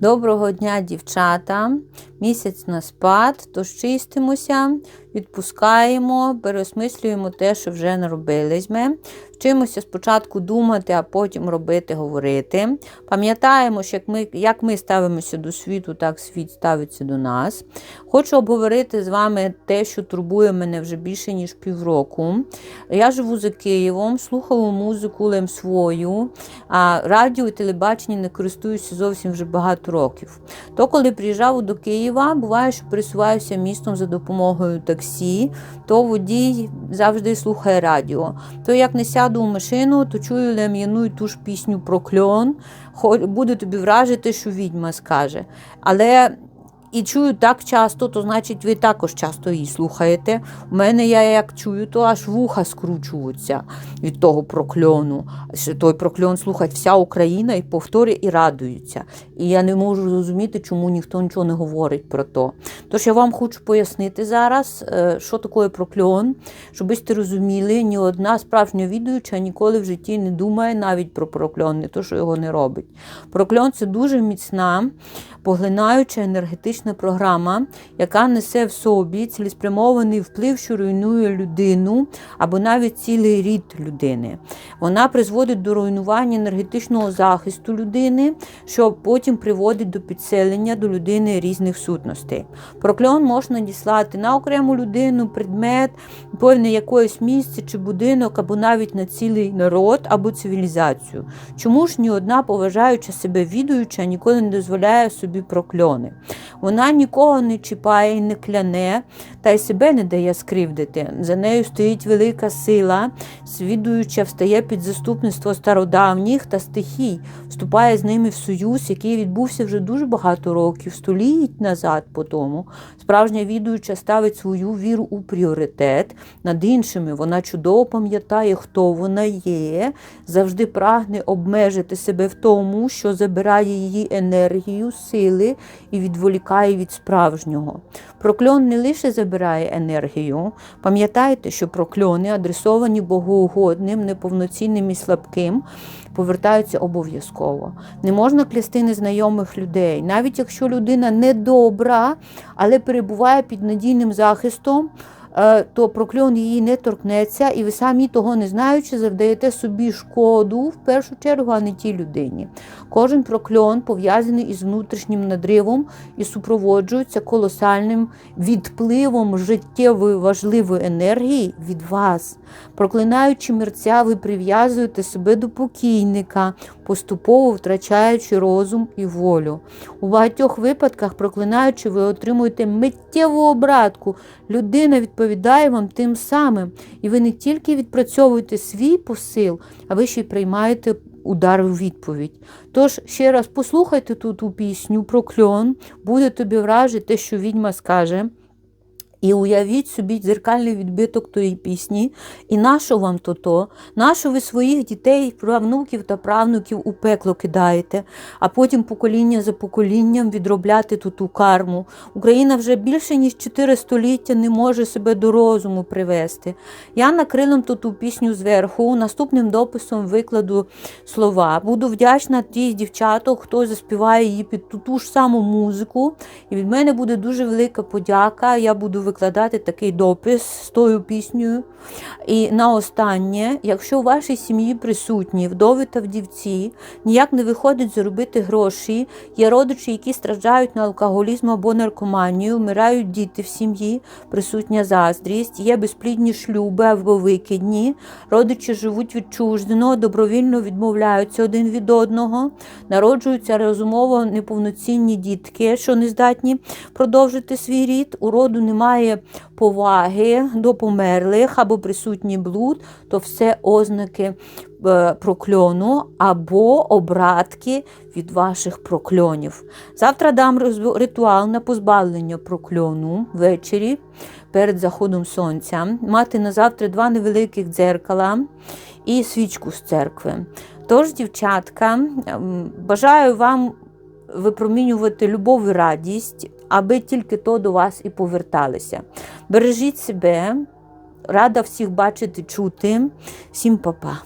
Доброго дня, дівчата! Місяць на спад, тож чистимося, відпускаємо, переосмислюємо те, що вже наробились ми. Вчимося спочатку думати, а потім робити, говорити. Пам'ятаємо, що як ми, як ми ставимося до світу, так світ ставиться до нас. Хочу обговорити з вами те, що турбує мене вже більше, ніж півроку. Я живу за Києвом, слухаю музику лем свою, а радіо і телебачення не користуюся зовсім вже багато років. То, коли приїжджав до Києва, буває, що пересуваюся містом за допомогою таксі, то водій завжди слухає радіо. То як не сяду в машину, то чую лем'яну і ту ж пісню про кльон. Буде тобі вражити, що відьма скаже. Але і чую так часто, то значить, ви також часто її слухаєте. У мене я як чую, то аж вуха скручуються від того прокльону. Той прокльон слухать вся Україна і повторює, і радуються. І я не можу зрозуміти, чому ніхто нічого не говорить про то. Тож я вам хочу пояснити зараз, е, що таке прокльон, щоб ви розуміли, ні одна справжня відуюча ніколи в житті не думає навіть про прокльон, не то, що його не робить. Прокльон це дуже міцна, поглинаюча енергетична енергетична програма, яка несе в собі цілеспрямований вплив, що руйнує людину або навіть цілий рід людини. Вона призводить до руйнування енергетичного захисту людини, що потім приводить до підселення до людини різних сутностей. Прокльон можна діслати на окрему людину, предмет, певне якоїсь місце чи будинок, або навіть на цілий народ або цивілізацію. Чому ж ні одна поважаюча себе відуюча ніколи не дозволяє собі прокльони? Вона нікого не чіпає і не кляне, та й себе не дає скривдити. За нею стоїть велика сила, свідуюча встає під заступництво стародавніх та стихій, вступає з ними в союз, який відбувся вже дуже багато років, століть назад по тому. Справжня відуюча ставить свою віру у пріоритет над іншими. Вона чудово пам'ятає, хто вона є, завжди прагне обмежити себе в тому, що забирає її енергію, сили і відволікає від справжнього. Прокльон не лише забирає енергію. Пам'ятайте, що прокльони, адресовані богоугодним, неповноцінним і слабким, повертаються обов'язково. Не можна клясти незнайомих людей, навіть якщо людина недобра, але перебуває під надійним захистом. Е, то прокльон її не торкнеться, і ви самі того не знаючи, завдаєте собі шкоду в першу чергу, а не тій людині. Кожен прокльон пов'язаний із внутрішнім надривом і супроводжується колосальним відпливом життєвої важливої енергії від вас. Проклинаючи мерця, ви прив'язуєте себе до покійника, поступово втрачаючи розум і волю. У багатьох випадках, проклинаючи, ви отримуєте миттєву обратку. Людина відповідає вам тим самим. І ви не тільки відпрацьовуєте свій посил, а ви ще й приймаєте удар у відповідь. Тож, ще раз послухайте ту, ту пісню про кльон, буде тобі вражити те, що відьма скаже. І уявіть собі дзеркальний відбиток тої пісні, і нащо вам то то? Нащо ви своїх дітей, правнуків та правнуків у пекло кидаєте, а потім покоління за поколінням відробляти ту ту карму. Україна вже більше ніж чотири століття не може себе до розуму привести. Я накрилам ту ту пісню зверху, наступним дописом викладу слова. Буду вдячна тій дівчаток, хто заспіває її під ту ту ж саму музику. І від мене буде дуже велика подяка. Я буду викладати такий допис з тою піснею. І на останнє, якщо у вашій сім'ї присутні вдови та вдівці, ніяк не виходить заробити гроші, є родичі, які страждають на алкоголізм або наркоманію, вмирають діти в сім'ї, присутня заздрість, є безплідні шлюби або викидні, родичі живуть відчуждено, добровільно відмовляються один від одного, народжуються розумово неповноцінні дітки, що не здатні продовжити свій рід, уроду немає немає поваги до померлих або присутній блуд, то все ознаки е, прокльону або обратки від ваших прокльонів. Завтра дам ритуал на позбавлення прокльону ввечері перед заходом сонця, мати на завтра два невеликих дзеркала і свічку з церкви. Тож, дівчатка, бажаю вам випромінювати любов і радість, аби тільки то до вас і поверталися. Бережіть себе, рада всіх бачити, чути. Всім па-па.